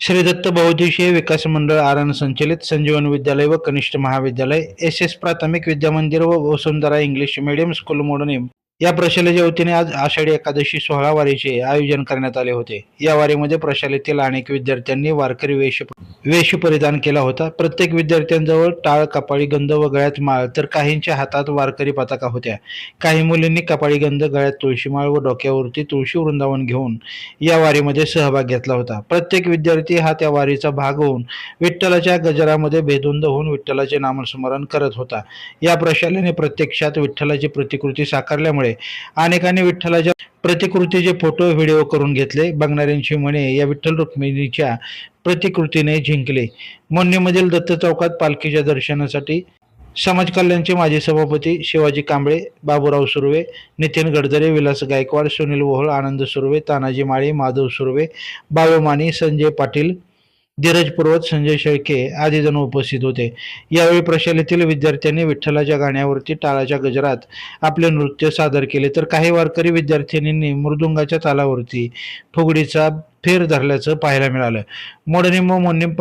श्री दत्त बहुद्देशीय विकास मंडळ आरण संचलित संजीवन विद्यालय व कनिष्ठ महाविद्यालय एस एस प्राथमिक विद्या मंदिर व Vasundhara English medium school Modane या प्रशालेच्या वतीने आज आषाढी एकादशी सोहळा वारीचे आयोजन करण्यात आले होते. या वारीमध्ये प्रशालेतील अनेक विद्यार्थ्यांनी वारकरी वेश वेश परिधान केला होता. प्रत्येक विद्यार्थ्यांजवळ टाळ कपाळी गंध व गळ्यात माळ तर काहींच्या हातात वारकरी पताका होत्या. काही मुलींनी कपाळी गंध गळ्यात तुळशीमाळ व डोक्यावरती तुळशी वृंदावन घेऊन या वारीमध्ये सहभाग घेतला होता. प्रत्येक विद्यार्थी हा त्या वारीचा भाग होऊन विठ्ठलाच्या गजरामध्ये भेदुंद होऊन विठ्ठलाचे नामस्मरण करत होता. या प्रशालेने प्रत्यक्षात विठ्ठलाची प्रतिकृती साकारल्यामुळे अनेकांनी विठ्ठलाच्या प्रतिकृतीचे फोटो व्हिडिओ करून घेतले. बघणाऱ्यांची मने या विठ्ठल रुक्मिणीच्या प्रतिकृतीने जिंकले. मोन्नीमधील दत्त चौकात पालखीच्या दर्शनासाठी समाज कल्याणचे माजी सभापती शिवाजी कांबळे बाबूराव सुर्वे नितीन गडदरे विलास गायकवाड सुनील वोहळ आनंद सुर्वे तानाजी माळी माधव सुर्वे बाळू संजय पाटील धीरज पर्वत संजय शेळके आदी जण उपस्थित होते. यावेळी प्रशालेतील विद्यार्थ्यांनी विठ्ठलाच्या गाण्यावरती टाळाच्या गजरात आपले नृत्य सादर केले. तर काही वारकरी विद्यार्थिनींनी मृदुंगाच्या तालावरती फुगडीचा फेर धरल्याचं पाहायला मिळालं. मोडनिम व मोन्निम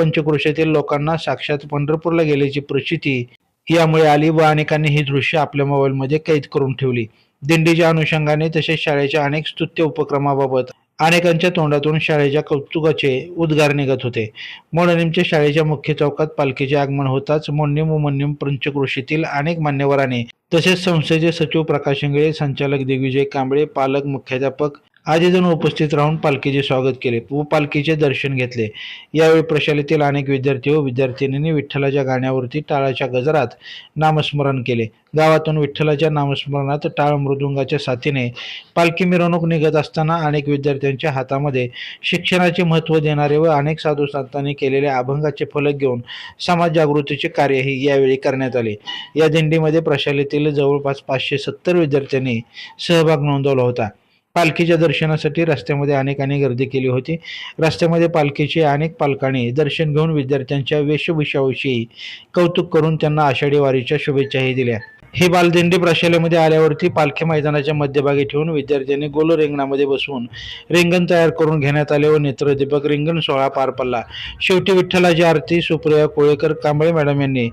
लोकांना साक्षात पंढरपूरला गेल्याची प्रचिती यामुळे आली व अनेकांनी ही दृश्य आपल्या मोबाईलमध्ये कैद करून ठेवली. दिंडीच्या अनुषंगाने तसेच शाळेच्या अनेक स्तुत्य उपक्रमाबाबत अनेकांच्या तोंडातून शाळेच्या कौतुकाचे उद्गार निघत होते. मोडनिमच्या शाळेच्या मुख्य चौकात पालखीचे आगमन होताच मोन्यम व मोडनिम पंचकृषीतील अनेक मान्यवरांनी तसेच संस्थेचे सचिव प्रकाश इंगळे संचालक दिग्विजय कांबळे पालक मुख्याध्यापक आधीजण उपस्थित राहून पालखीचे स्वागत केले व पालखीचे दर्शन घेतले. यावेळी प्रशालेतील अनेक विद्यार्थी व विद्यार्थिनींनी विठ्ठलाच्या गाण्यावरती टाळाच्या गजरात नामस्मरण केले. गावातून विठ्ठलाच्या नामस्मरणात टाळ मृदुंगाच्या साथीने पालखी मिरवणूक निघत असताना अनेक विद्यार्थ्यांच्या हातामध्ये शिक्षणाचे महत्त्व देणारे व अनेक साधू संतांनी केलेले अभंगाचे फलक घेऊन समाज जागृतीचे कार्यही यावेळी करण्यात आले. या दिंडीमध्ये प्रशालेतील जवळपास पाचशे सत्तर विद्यार्थ्यांनी सहभाग नोंदवला होता. पालखीच्या दर्शनासाठी रस्त्यामध्ये अनेकांनी गर्दी केली होती. रस्त्यामध्ये पालखीचे अनेक पालकांनी दर्शन घेऊन विद्यार्थ्यांच्या वेशभूषाविषयी कौतुक करून त्यांना आषाढी वारीच्या शुभेच्छाही दिल्या. ही बालदिंडी प्रशालेमध्ये आल्यावरती पालखी मैदानाच्या मध्यभागी ठेवून विद्यार्थ्यांनी गोल रिंगणामध्ये बसवून रिंगण तयार करून घेण्यात आले व नेत्रदीपक रिंगण सोहळा पार पडला. शेवटी विठ्ठलाची आरती सुप्रिया कोळेकर कांबळे मॅडम यांनी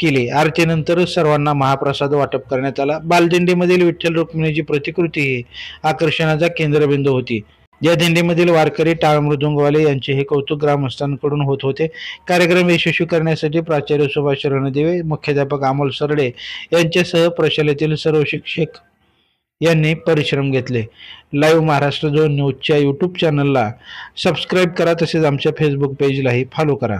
केले. आरतीनंतर सर्वांना महाप्रसाद वाटप करण्यात आला. बालदिंडीमधील विठ्ठल रुक्मिणीची प्रतिकृती ही आकर्षणाचा केंद्रबिंदू होती. या दिंडीमधील वारकरी टाळ मृदुंगवाले यांचे हे कौतुक ग्रामस्थांकडून होत होते. कार्यक्रम यशस्वी करण्यासाठी प्राचार्य सुभाष रणदिवे मुख्याध्यापक अमोल सरडे यांच्यासह प्रशालेतील सर्व शिक्षक यांनी परिश्रम घेतले. लाईव्ह महाराष्ट्र झोन न्यूजच्या यूट्यूब चॅनलला सबस्क्राईब करा तसेच आमच्या फेसबुक पेजलाही फॉलो करा.